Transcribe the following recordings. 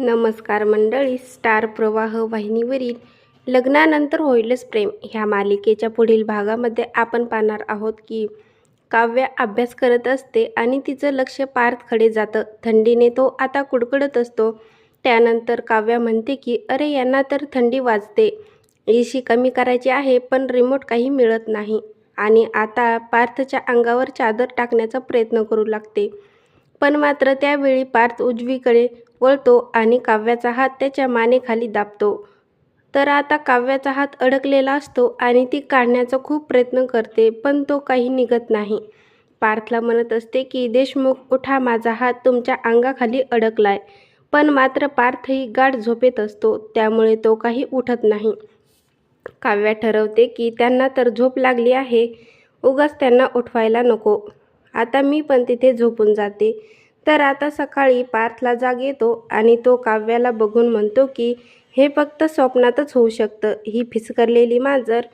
नमस्कार मंडळी स्टार प्रवाह वाहिनीवरील लग्नानंतर होईलच प्रेम. ह्या मालिकेच्या पुढील भागामध्ये आपण पाहणार आहोत की काव्य अभ्यास करत असते आणि तिचं लक्ष पार्थकडे जातं. थंडीने तो आता कुडकुडत असतो. त्यानंतर काव्या म्हणते की अरे यांना तर थंडी वाजते. एशी कमी करायची आहे पण रिमोट काही मिळत नाही. आणि आता पार्थच्या अंगावर चादर टाकण्याचा प्रयत्न करू लागते. पण मात्र त्यावेळी पार्थ उजवीकडे वळतो आणि काव्याचा हात त्याच्या मानेखाली दाबतो. तर आता काव्याचा हात अडकलेला असतो आणि ती काढण्याचा खूप प्रयत्न करते पण तो काही निघत नाही. पार्थला म्हणत असते की देशमुख उठा माझा हात तुमच्या अंगाखाली अडकलाय. पण मात्र पार्थही गाढ झोपेत असतो त्यामुळे तो काही उठत नाही. काव्या ठरवते की त्यांना तर झोप लागली आहे उगाच त्यांना उठवायला नको. आता मी पण तिथे झोपून जाते. तर आता सकाळी पार्थला जाग येतो आणि तो काव्याला बघून म्हणतो की हे फक्त स्वप्नातच होऊ शकतं. ही फिसकरलेली मांजर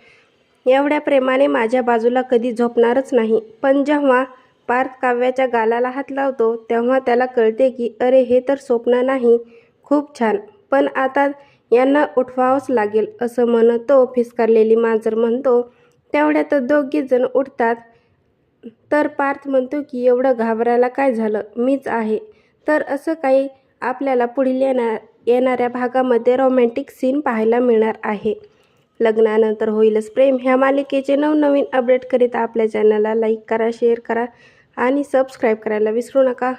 एवढ्या प्रेमाने माझ्या बाजूला कधी झोपणारच नाही पण जेव्हा पार्थ काव्याच्या गालाला हात लावतो तेव्हा त्याला कळते की अरे हे तर स्वप्न नाही. खूप छान. पण आता यांना उठवावंच लागेल असं म्हणत तो फिसकारलेली मांजर म्हणतो. तेवढ्यात दोघीजण उठतात. तर पार्थ म्हणतो की एवढं घाबरायला काय झालं? मीच आहे. तर असं काही आपल्याला पुढील येणार येणाऱ्या भागामध्ये रोमॅन्टिक सीन पाहायला मिळणार आहे. लग्नानंतर होईलच प्रेम. ह्या मालिकेचे नवनवीन अपडेट करीत आपल्या चॅनलला लाईक करा शेअर करा आणि सबस्क्राईब करायला विसरू नका.